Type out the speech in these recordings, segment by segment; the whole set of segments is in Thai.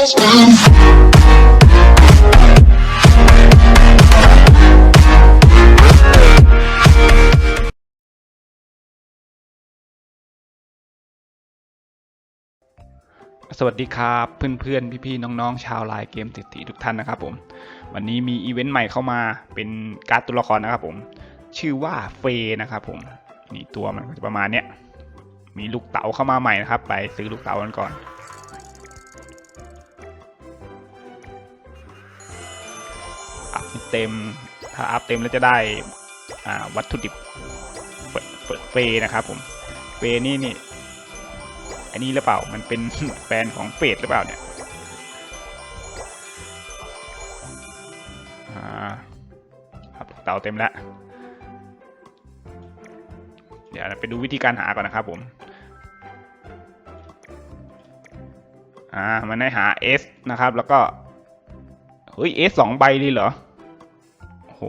always been. สวัสดีครับเพื่อนๆ พี่ๆ น้องๆ ชาวไลน์เกมติดตีทุกท่านนะครับผม วันนี้มีอีเวนต์ใหม่เข้ามาเป็นการ์ดตัวละครนะครับผม ชื่อว่าเฟย์นะครับผมนี่ตัวมันก็จะประมาณเนี้ยมีลูกเต๋าเข้ามาใหม่นะครับ ไปซื้อลูกเต๋ากันก่อน เต็ม ถ้าอัพเต็มแล้วจะได้วัตถุดิบเฟฟฟย์นะครับผมเฟย์นี่นี่ อันนี้หรือเปล่า มันเป็นแฟนของเฟดหรือเปล่าเนี่ยครับเต่าเต็มแล้ว เดี๋ยวไปดูวิธีการหาก่อนนะครับผม อ่า มันให้หา S นะครับ แล้วก็ เฮ้ย S สองใบเลยเหรอ ห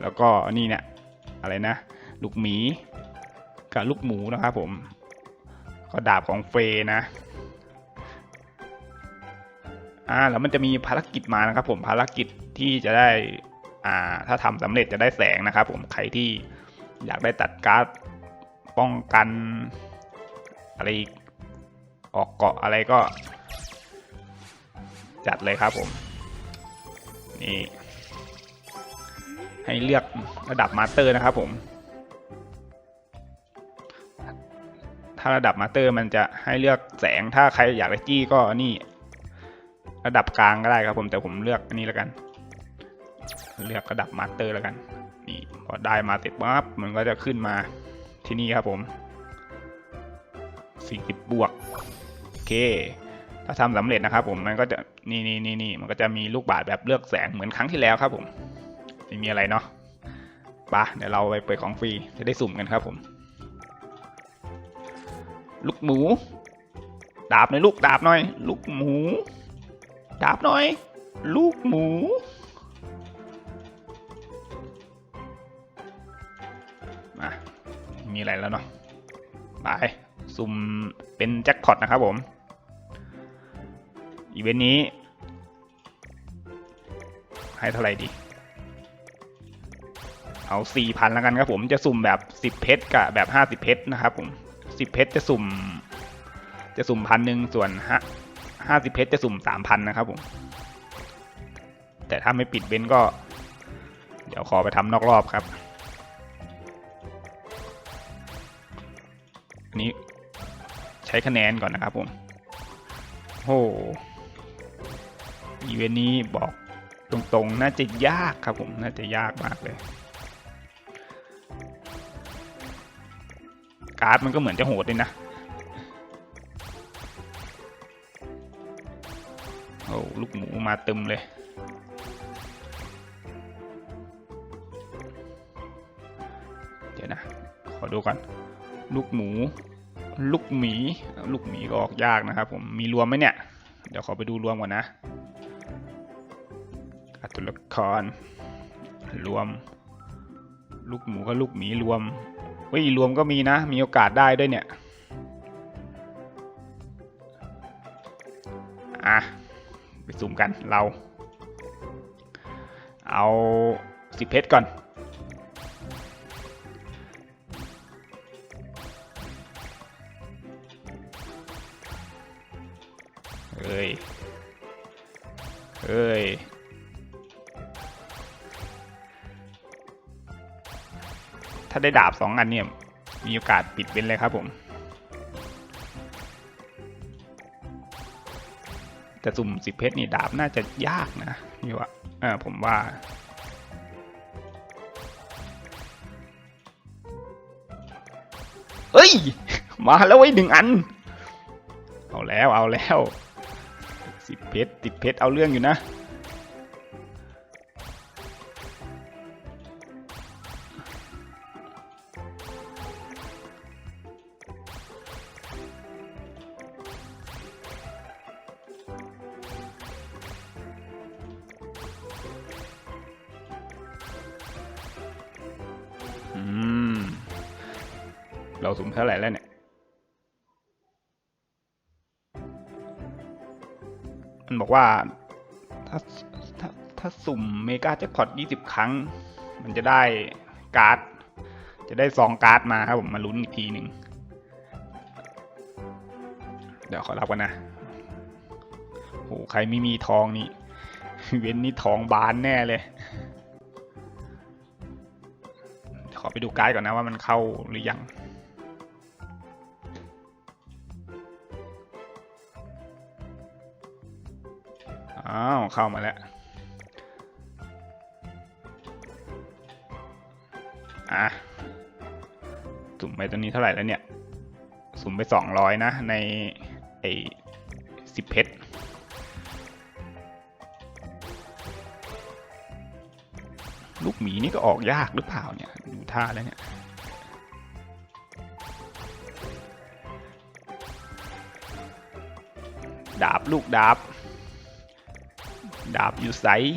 แล้วก็นี่เนี่ยอะไรนะ ลูกหมี กับลูกหมูนะครับผม ก็ดาบของเฟยนะอ่าแล้วมันจะมีภารกิจมานะครับผมภารกิจที่จะได้อ่าถ้าทำสำเร็จจะได้แสงนะครับผมใครที่อยากได้ตัดการ์ดป้องกันอะไรออกเกาะอะไรก็ จัดเลยครับผม นี่ให้เลือกระดับมาสเตอร์นะครับผม ถ้าระดับมาสเตอร์มันจะให้เลือกแสงถ้าใครอยากได้จี้ก็นี่ ระดับกลางก็ได้ครับผมแต่ผมเลือกอันนี้แล้วกัน เลือกระดับมาสเตอร์แล้วกันนี่พอได้มาเสร็จปั๊บมันก็จะขึ้นมาที่นี่ครับผม40บวกโอเค ถ้าทำสำเร็จนะครับผมมันก็จะนี่นี่นี่นี่มันก็จะมีลูกบาศแบบเลือกแสงเหมือนครั้งที่แล้วครับผมไม่มีอะไรเนาะปะเดี๋ยวเราไปเปิดของฟรีจะได้สุ่มกันครับผม ลูกหมู ดาบหน่อยลูกดาบหน่อย ลูกหมู ดาบหน่อย ลูกหมูมามีอะไรแล้วเนาะไปสุ่มเป็นแจ็คพอตนะครับผม อีเวนต์นี้ ให้เท่าไหร่ดี เอาสี่พันแล้วกันครับผมจะสุ่มแบบสิบเพชรกับแบบห้าสิบเพชรนะครับผมสิบเพชรจะสุ่ม จะสุ่มพันหนึ่งส่วนห้าห้าสิบเพชรจะสุ่มสามพันนะครับผมแต่ถ้าไม่ปิดเว้นก็ เดี๋ยวขอไปทำนอกรอบครับนนี้ใช้คะแนนก่อนนะครับผม โอ้ อีเวนต์นี้บอกตรงๆ น่าจะยากครับผม น่าจะยากมากเลย การ์ดมันก็เหมือนจะโหดเลยนะ โอ้ลูกหมูมาเต็มเลยเดี๋ยวนะ ขอดูก่อน ลูกหมู ลูกหมี ลูกหมีก็ออกยากนะครับผม มีรวมไหมเนี่ย เดี๋ยวขอไปดูรวมก่อนนะ ตัวละคร รวม ลูกหมูกับลูกหมีรวมเฮ้ยรวมก็มีนะ มีโอกาสได้ด้วยเนี่ย อะ ไปสุ่มกันเรา เอาสิบเพชรก่อน ได้ดาบสองอันเนี่ย มีโอกาสปิดเป็นเลยครับผม แต่สุ่มสิบเพชรนี่ดาบน่าจะยากนะนี่ว่าเออผมว่าเฮ้ย มาแล้วไอ้ยหนึ่งอัน เอาแล้วเอาแล้วสิบเพชรติดเพชรเอาเรื่องอยู่นะ บอกว่าถ้าถ้าถ้าสุ่มเมกาแจ็คพอตยี่สิบครั้ง มันจะได้การ์ด จะได้ซองการ์ดมาครับผมมาลุ้นอีกทีหนึ่งเดี๋ยวขอรับกันนะโหใครไม่มีทองนี่ เว้นนี่ทองบานแน่เลย ขอไปดูการ์ดก่อนนะว่ามันเข้าหรือยัง อ้าว เข้ามาแล้ว อะ สุ่มไปตัวนี้เท่าไหร่แล้วเนี่ย สุ่มไปสองร้อยนะ ในไอ้สิบเพชรลูกหมีนี่ก็ออกยากหรือเปล่าเนี่ย ดูท่าแล้วเนี่ย ดาบลูกดาบ ดาบอยู่ไซส์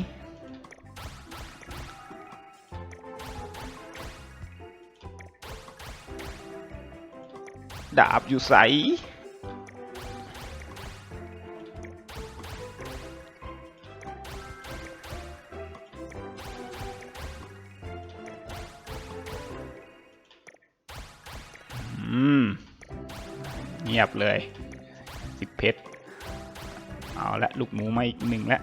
ดาบอยู่ไสอืมเงียบเลยสิบเพชร เอาละลูกหมูมาอีกหนึ่งแล้ว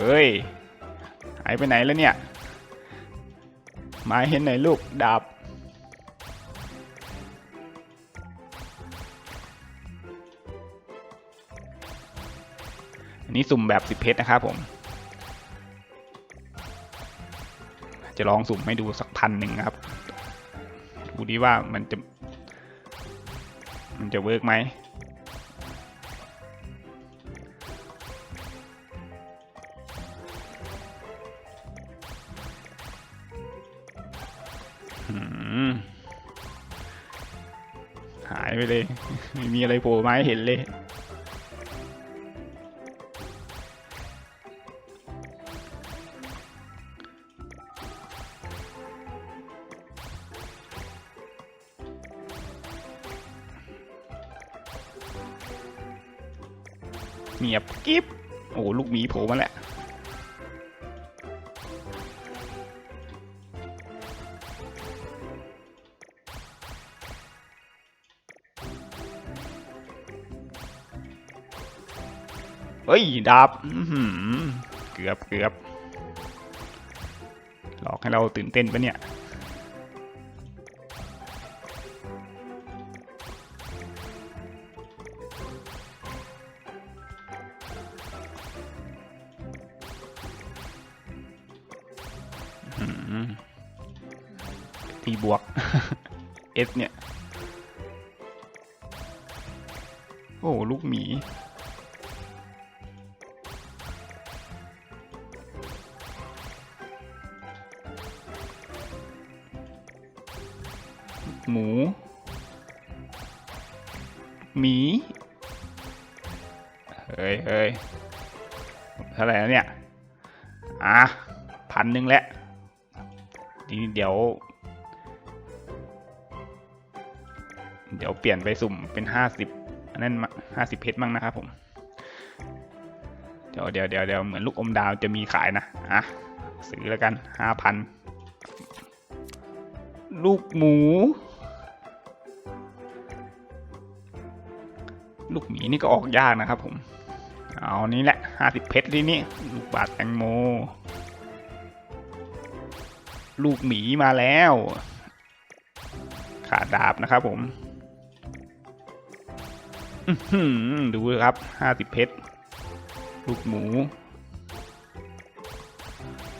เฮ้ย หายไปไหนแล้วเนี่ย มาเห็นไหนลูก ดาบ อันนี้สุ่มแบบสิบเพชรนะครับผม จะลองสุ่มให้ดูสักพันหนึ่งครับ ดูดีว่ามันจะ มันจะเวิร์กไหม หายไปเลย ไม่มีอะไรโผล่มาให้เห็นเลย เฮ้ยดาบเกือบเกือบหลอกให้เราตื่นเต้นปะเนี่ย ท่าไหร่แล้วเนี่ย อะพันหนึ่งแล้วทีนี้เดี๋ยว เดี๋ยวเปลี่ยนไปสุ่มเป็นห้าสิบอันนั้นห้าสิบเพชรมั่งนะครับผม เดี๋ยวเดี๋ยวเดี๋ยวเดี๋ยวเหมือนลูกอมดาวจะมีขายนะ อะ ซื้อแล้วกันห้าพันลูกหมู ลูกหมีนี่ก็ออกยากนะครับผม เอานี้แหละ ห้าสิบเพชรทีนี่ลูกบาทแตงโม ลูกหมีมาแล้ว ขาดาบนะครับผมดูครับห้าสิบเพชร ลูกหมู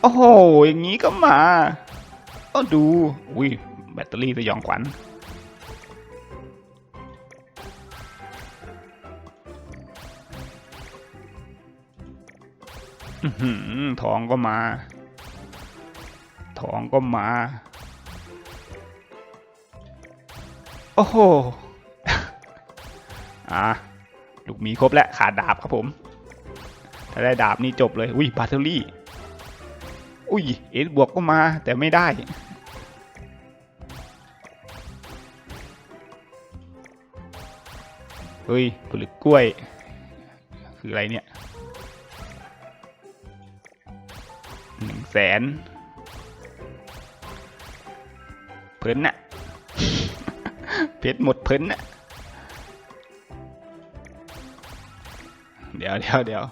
โอ้โห อย่างนี้ก็มา ก็ดู อุ้ย แบตเตอรี่สยองขวัญ ทองก็มา ทองก็มา โอ้โห อะลูกมีครบแล้วขาดดาบครับผม ถ้าได้ดาบนี่จบเลย อุ้ยบาตเตอรี่ อุ้ยเอสบวกก็มาแต่ไม่ได้ เฮ้ยผลึกกล้วย คืออะไรเนี่ย แสนเพิ่นน่ะเพชรหมดเพิ่นน่ะเดี๋ยวเดี๋ยวเดี๋ยว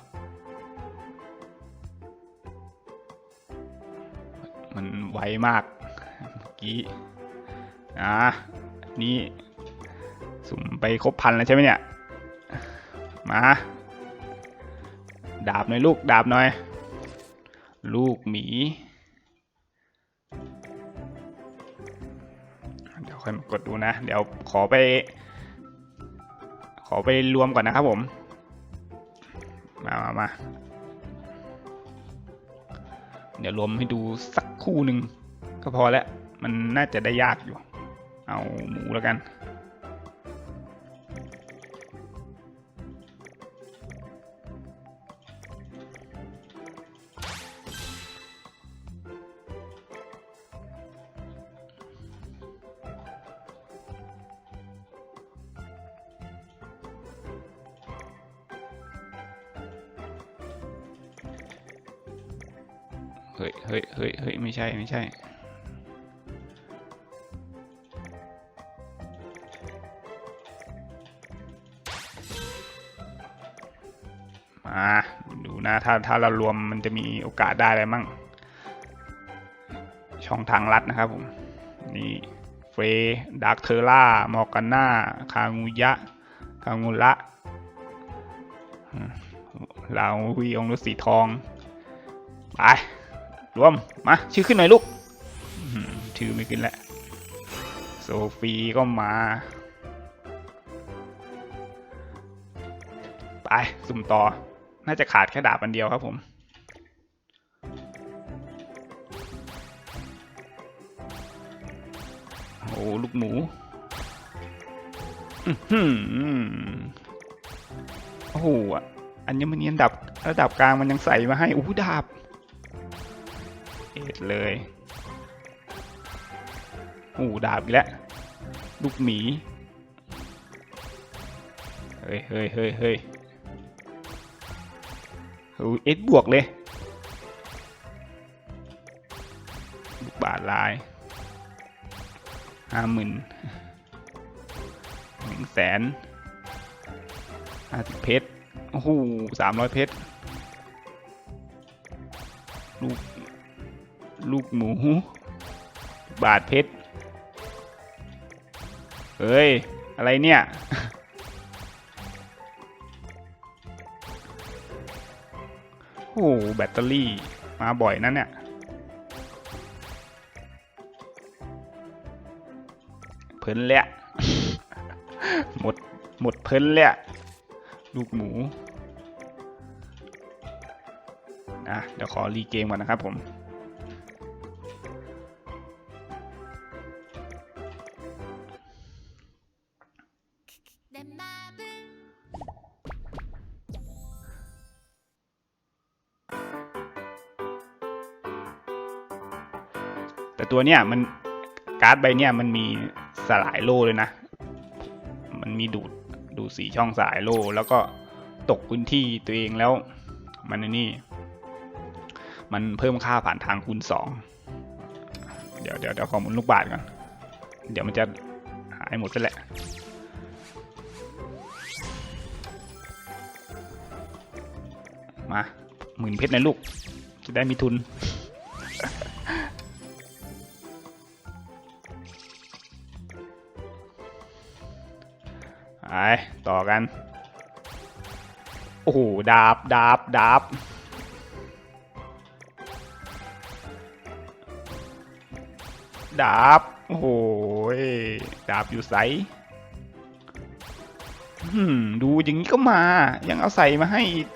มันไวมากเมื่อกี้อะนี่สุ่มไปครบพันแล้วใช่ไหมเนี่ย มา ดาบหน่อยลูก ดาบหน่อย ลูกหมี เดี๋ยวค่อยมากดดูนะ เดี๋ยวขอไป ขอไปรวมก่อนนะครับผม มามามาเดี๋ยวรวมให้ดูสักคู่หนึ่งก็พอแล้ว มันน่าจะได้ยากอยู่ เอาหมูแล้วกัน ไม่ใช่ มาดูนะถ้าถ้าเรารวมมันจะมีโอกาสได้อะไรมั่ง ช่องทางลัดนะครับผม นี่เฟดาร์คเทอร่ามอร์กาน่า คางูยะ คางูละลาวีองค์ฤาษีทอง ไป รวม มา ชื่อขึ้นหน่อยลูกถือหือชื่อไม่ขึ้นแล้วโซฟีก็มา ไป สุ่มต่อ น่าจะขาดแค่ดาบอันเดียวครับผม โอ้ลูกหมูอื้อหือโอ้โหอะอัญมณีอันดับระดับกลางมันยังใส่มาให้อู้ดาบ เอ็ดเลยโอ้ดาบอีกแล้วลูกหมี เฮ้ยเฮ้ยเฮ้ยเฮ้ยโอ้ยเอ็ดบวกเลยลูกบาทลายห้าหมื่นหนึ่งแสนห้าสิบเพชรโอ้โหสามร้อยเพชรลูก ลูกหมู บาทเพชร เฮ้ย อะไรเนี่ย โอ้โหแบตเตอรี่มาบ่อยนั่นเนี่ย เพลินแหละ หมด หมดเพลินแหละ ลูกหมูอะเดี๋ยวขอรีเกมก่อนนะครับผม ต่ตัวเนี้ยมันการ์ดใบเนี้ยมันมีสลายโล่เลยนะ มันมีดูดดูดสีช่องสายโล่แล้วก็ตกพื้นที่ตัวเองแล้ว มันนี่ มันเพิ่มค่าผ่านทางคูณสองเดี๋ยวเดี๋ยวเดี๋ยวขอมุนลูกบาทก่อน เดี๋ยวมันจะหายหมดไปแหละมาหมื่นเพชรนะลูก จะได้มีทุน ไปต่อกัน โอ้โห ดาบ ดาบ ดาบ ดาบ โอ้โหยดาบอยู่ไสดูอย่างนี้ก็มา ยังเอาใส่มาให้อีก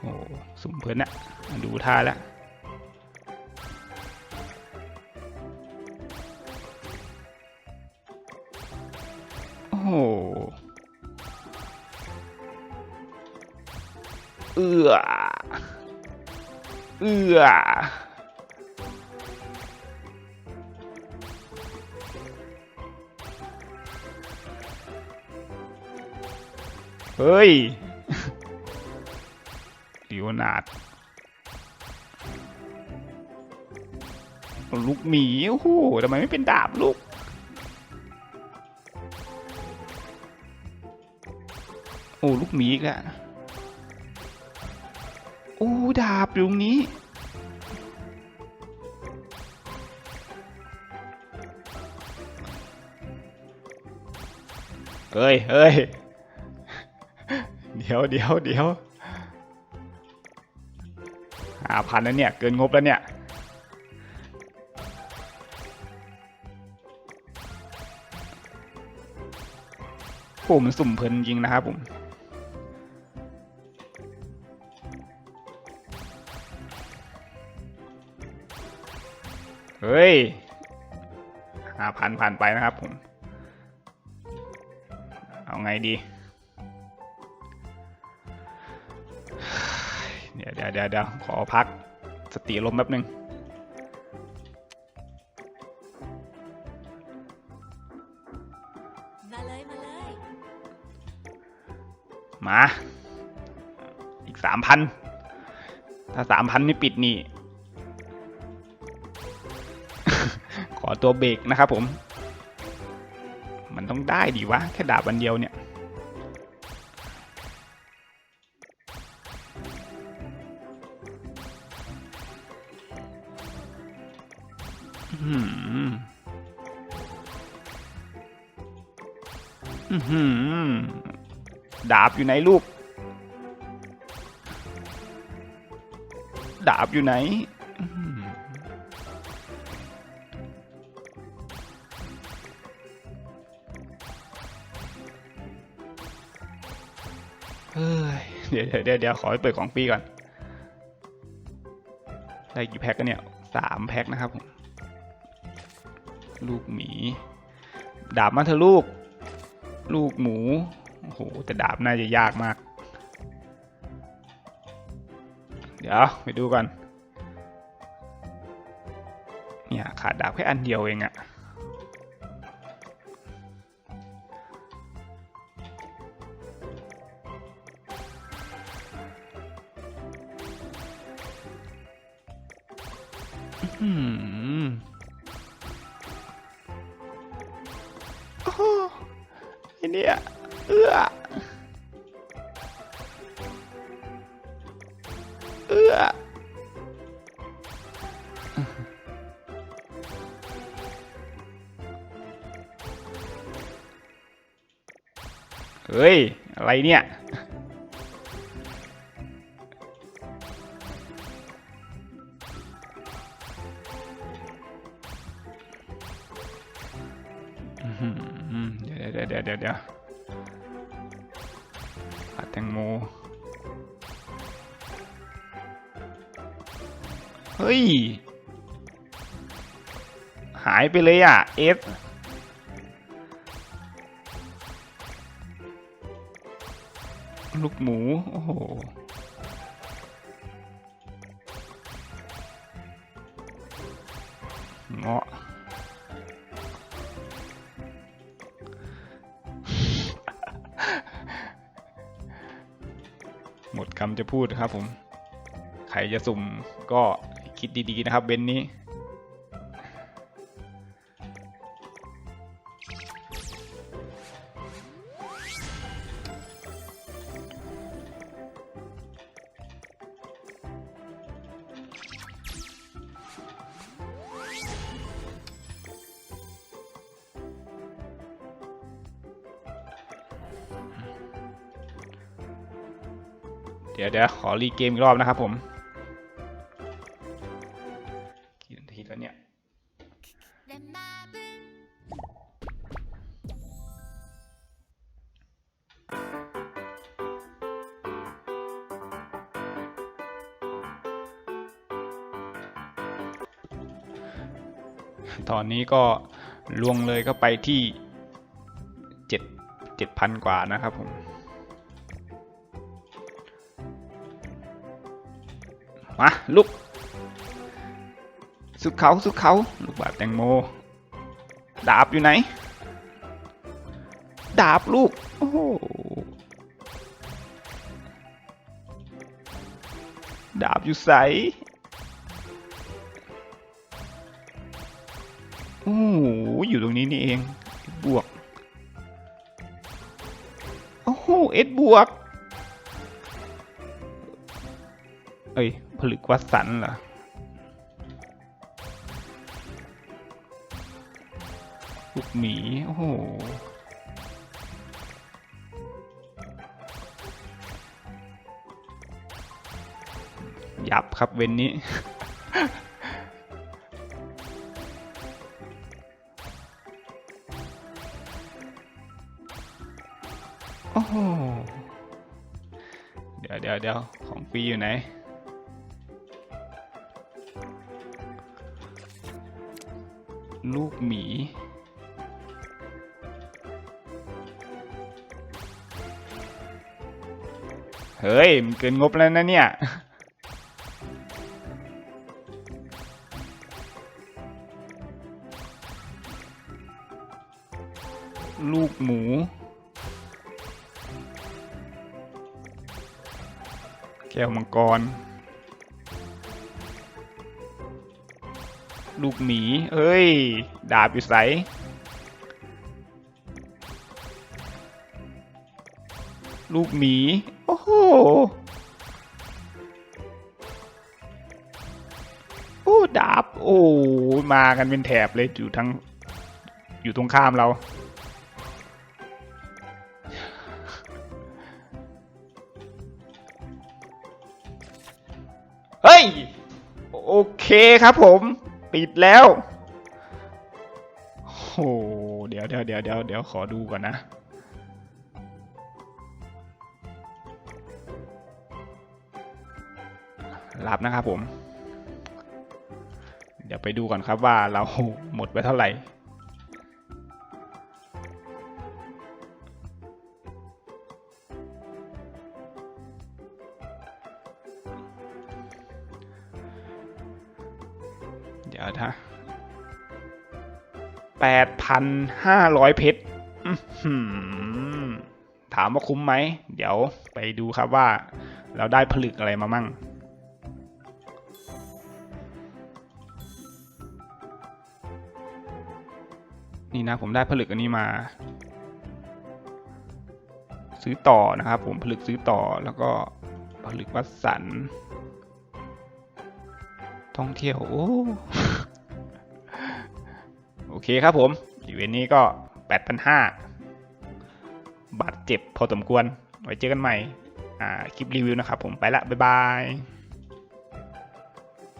โอ้สุ่มเพลินอะดูท่าแล้ว เอือเอือเฮ้ยลิโอนาดลูกหมี โอ้โหทำไมไม่เป็นดาบลูก โอ้ลูกหมีอีกแล้วโอ้ดาบอยู่ตรงนี้ เฮ้ยเฮ้ยเดี๋ยวเดี๋ยวเดี๋ยวห้าพันแล้วเนี่ย เกินงบแล้วเนี่ยโอ้มันสุ่มเพลินจริงนะครับผม เฮ้ยห้าพันผ่านไปนะครับผม เอาไงดี เดี๋ยวเดี๋ยวเดี๋ยวเดี๋ยวขอพักสติลมแป๊บนึงมาเลยมาเลยมา อีกสามพัน ถ้าสามพันไม่ปิดนี่ ตัวเบรกนะครับผม มันต้องได้ดีวะ แค่ดาบวันเดียวเนี่ยอื้อหืออื้อหือดาบอยู่ไหนลูก ดาบอยู่ไหน ดี๋ยวเดี๋ยวเดี๋ยวขอไปเปิดของฟรีก่อนได้กี่แพ็คกันเนี่ยสามแพ็คนะครับผมลูกหมี ดาบมาเถอลูก ลูกหมู โอ้โห แต่ดาบน่าจะยากมาก เดี๋ยวไปดูก่อนเนี่ยขาดดาบแค่อันเดียวเองอะ โอ้ไอเนี่ยเอื้อเอื้อเฮ้ย อะไรเนี่ย ไปเลยอะเอฟลูกหมู โอ้โห เงาะหมดคำจะพูดครับผม ใครจะสุ่มก็คิดดีๆนะครับเบนนี้ รีเกมอีกรอบนะครับผมกี่นาทีแล้วเนี่ยตอนนี้ก็ลวงเลยก็ไปที่เจ็ดเจ็ดพันกว่านะครับผม มาลุก สุดเขาสุดเขาลูกบาศก์แตงโม ดาบอยู่ไหน ดาบลูก โอ้โหดาบอยู่ใสโอ้โหอยู่ตรงนี้นี่เอง บวก โอ้โหเอ็ดบวก เอ้ย ผลึกวัดสันเหรอลูกหมี โอ้โห ยับครับเวนนี้โอ้โห เดี๋ยวเดี๋ยวเดี๋ยวของฟรีอยู่ไหน ลูกหมี เฮ้ย มันเกินงบแล้วนะเนี่ย ลูกหมูแก้วมังกร ลูกหมีเอ้ย ดาบอยู่ใสลูกหมี โอ้โห โอ้ดาบ โอ้ มากันเป็นแถบเลยอยู่ทั้ง อยู่ตรงข้ามเรา เฮ้ย โอเคครับผม ปิดแล้วโอ้โหเดี๋ยวเดี๋ยวเดี๋ยวเดี๋ยวเดี๋ยวขอดูก่อนนะ รับนะครับผม เดี๋ยวไปดูก่อนครับว่าเราหมดไปเท่าไหร่ เดี๋ยวถ้าแปดพันห้าร้อยเพชรถามว่าคุ้มไหม เดี๋ยวไปดูครับว่า เราได้ผลึกอะไรมามั่ง นี่นะผมได้ผลึกอันนี้มา ซื้อต่อนะครับผมผลึกซื้อต่อแล้วก็ผลึกวัดสันท่องเที่ยวโอ้ เคครับผมอีเวนต์นี้ก็ 8,500บาดเจ็บพอสมควร ไว้เจอกันใหม่อ่าคลิปรีวิวนะครับผมไปละ บ๊ายบาย